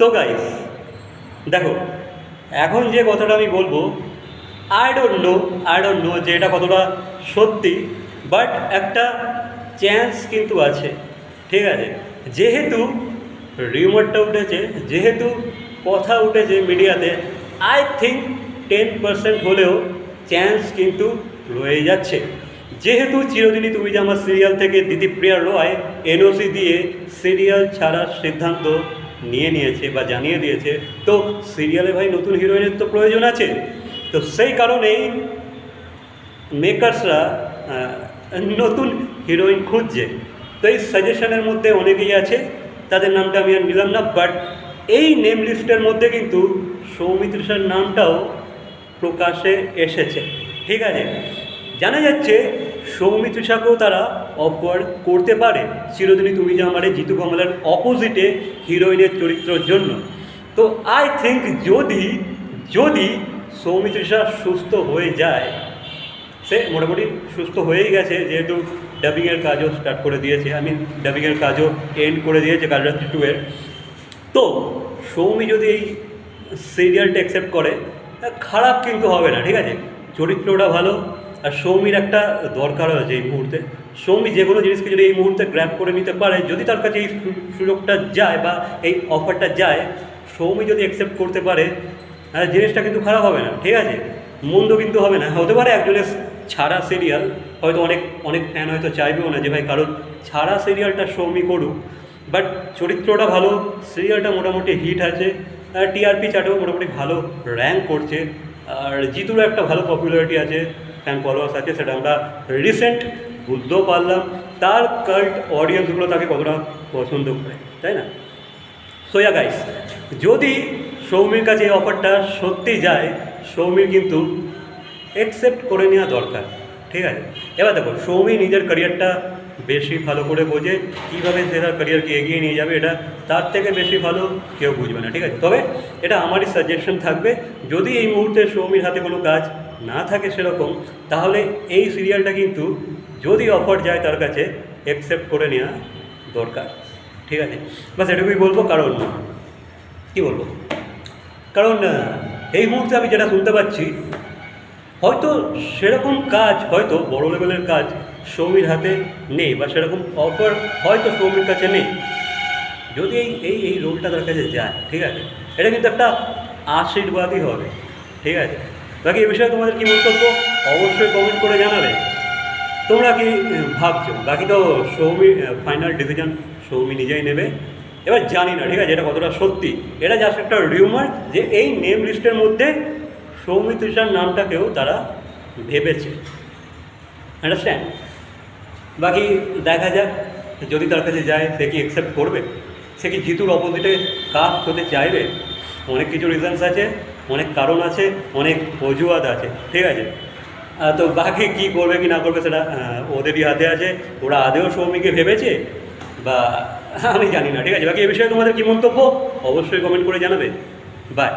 তো গাইস দেখো, এখন যে কথাটা আমি বলব I don't know I don't know যে এটা কতটা সত্যি বাট একটা চ্যান্স কিন্তু আছে, ঠিক আছে? যেহেতু রিউমারটা উঠেছে, যেহেতু কথা উঠেছে মিডিয়াতে আই থিঙ্ক টেন পার্সেন্ট হলেও চান্স কিন্তু রয়ে যাচ্ছে। যেহেতু চিরদিনই তুমি যে আমার সিরিয়াল থেকে দিদিপ্রিয়া রয় এনওসি দিয়ে সিরিয়াল ছাড়ার সিদ্ধান্ত নিয়ে নিয়েছে বা জানিয়ে দিয়েছে। তো সিরিয়ালে ভাই নতুন হিরোইনের তো প্রয়োজন আছে। তো সেই কারণেই মেকার্সরা নতুন হিরোইন খুঁজছে। তো এই সাজেশনের মধ্যে অনেকেই আছে। তাদের নামটা আমি আর নিলাম না বাট এই নেম লিস্টের মধ্যে কিন্তু সৌমিত্রিষার নামটাও প্রকাশে এসেছে। ঠিক আছে? জানা যাচ্ছে সৌমিত্রিষাকেও তারা অফার করতে পারে। চিরদিনই তুমি যে আমার জিতু কমলের অপোজিটে হিরোইনের চরিত্রের জন্য। তো আই থিঙ্ক যদি যদি সৌমিত্রিষা সুস্থ হয়ে যায়, সে মোটামুটি সুস্থ হয়েই গেছে, যেহেতু ডাবিংয়ের কাজও স্টার্ট করে দিয়েছে। আমি ডাবিংয়ের কাজও এন্ড করে দিয়েছে কালরাত্রি টু এর। তো সৌমি যদি এই সিরিয়ালটা অ্যাকসেপ্ট করে খারাপ কিন্তু হবে না, ঠিক আছে? চরিত্রটা ভালো আর সৌমির একটা দরকারও আছে এই মুহূর্তে। সৌমি যে কোনো জিনিসকে যদি এই মুহূর্তে গ্র্যাপ করে নিতে পারে যদি তার কাছে এই সুযোগটা যায় বা এই অফারটা যায় সৌমি যদি অ্যাকসেপ্ট করতে পারে হ্যাঁ, জিনিসটা কিন্তু খারাপ হবে না ঠিক আছে? মন্দ কিন্তু হবে না। হতে পারে একজনের ছাড়া সিরিয়াল হয়তো অনেক অনেক ফ্যান হয়তো চাইবেও না যে ভাই কারণ ছাড়া সিরিয়ালটা সৌমি করুক। বাট চরিত্রটা ভালো সিরিয়ালটা মোটামুটি হিট আছে আর টিআরপি চার্টেও মোটামুটি ভালো র্যাঙ্ক করছে আর জিতুরও একটা ভালো পপুলারিটি আছে। ফ্যান ফলোয়ার্স আছে, সেটা আমরা রিসেন্ট বুঝতেও পারলাম। তার কাল্ট অডিয়েন্সগুলো তাকে কতটা পছন্দ করে, তাই না? সোয়া গাইস যদি সৌমির কাছে এই অফারটা সত্যি যায়, সৌমির কিন্তু অ্যাকসেপ্ট করে নেওয়া দরকার, ঠিক আছে? এবার দেখো, সৌমি নিজের ক্যারিয়ারটা বেশি ভালো করে বোঝে কীভাবে তার ক্যারিয়ারকে এগিয়ে নিয়ে যাবে, এটা তার থেকে বেশি ভালো কেউ বুঝবে না, ঠিক আছে? তবে এটা আমারই সাজেশন থাকবে, যদি এই মুহূর্তে সৌমির হাতে কোনো কাজ না থাকে সেরকম, তাহলে এই সিরিয়ালটা কিন্তু যদি অফার যায় তার কাছে অ্যাকসেপ্ট করে নেওয়া দরকার, ঠিক আছে? বাস এটুকুই বলব, কারণ কী বলব? কারণ এই মুহূর্তে আমি যেটা শুনতে পাচ্ছি, হয়তো সেরকম কাজ, হয়তো বড় লেভেলের কাজ সৌমির হাতে নেই বা সেরকম অফার হয়তো সৌমির কাছে নেই। যদি এই এই এই রোলটা তার কাছে যায়, ঠিক আছে? এটা কিন্তু একটা আশীর্বাদই হবে, ঠিক আছে? বাকি এ বিষয়ে তোমাদের কী মন্তব্য? অবশ্যই কমেন্ট করে জানাবে। তোমরা কি ভাবছ? বাকি তো সৌমি ফাইনাল ডিসিশন সৌমি নিজেই নেবে। এবার জানি না, ঠিক আছে? এটা কতটা সত্যি? এটা জাস্ট একটা রিউমার যে এই নেম লিস্টের মধ্যে সৌমি তুষার নামটাকেও তারা ভেবেছে। আন্ডারস্ট্যান্ড বাকি দেখা যাক, যদি তার কাছে যায়, সে কি অ্যাকসেপ্ট করবে? সে কি জিতুর অপোজিটে কাস্ট হতে চাইবে? অনেক কিছু রিজনস আছে, অনেক কারণ আছে, অনেক অজুহাত আছে, ঠিক আছে? তো বাকি কি করবে কি না করবে সেটা ওদেরই হাতে আছে। ওরা আদেও সৌমিকে ভেবেছে? বা আমি জানি না, ঠিক আছে? বাকি এ বিষয়ে তোমাদের কি মন্তব্য? অবশ্যই কমেন্ট করে জানাবে। বাই